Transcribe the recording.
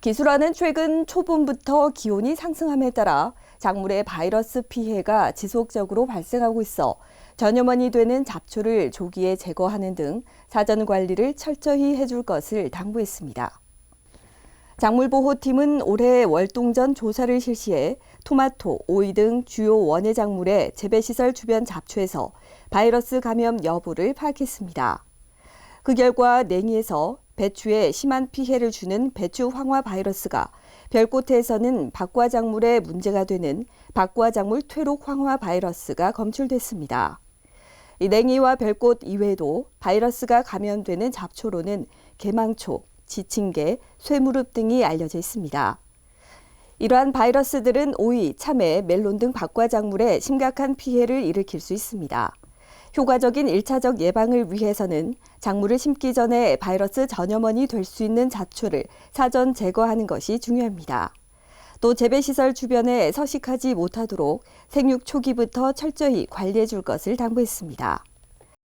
기술화는 최근 초봄부터 기온이 상승함에 따라 작물의 바이러스 피해가 지속적으로 발생하고 있어 전염원이 되는 잡초를 조기에 제거하는 등 사전 관리를 철저히 해줄 것을 당부했습니다. 작물보호팀은 올해 월동전 조사를 실시해 토마토, 오이 등 주요 원예 작물의 재배시설 주변 잡초에서 바이러스 감염 여부를 파악했습니다. 그 결과 냉이에서 배추에 심한 피해를 주는 배추 황화 바이러스가 별꽃에서는 박과 작물에 문제가 되는 박과 작물 퇴록 황화 바이러스가 검출됐습니다. 이 냉이와 별꽃 이외에도 바이러스가 감염되는 잡초로는 개망초, 지친개, 쇠무릎 등이 알려져 있습니다. 이러한 바이러스들은 오이, 참외, 멜론 등 박과 작물에 심각한 피해를 일으킬 수 있습니다. 효과적인 1차적 예방을 위해서는 작물을 심기 전에 바이러스 전염원이 될 수 있는 잡초를 사전 제거하는 것이 중요합니다. 또 재배시설 주변에 서식하지 못하도록 생육 초기부터 철저히 관리해 줄 것을 당부했습니다.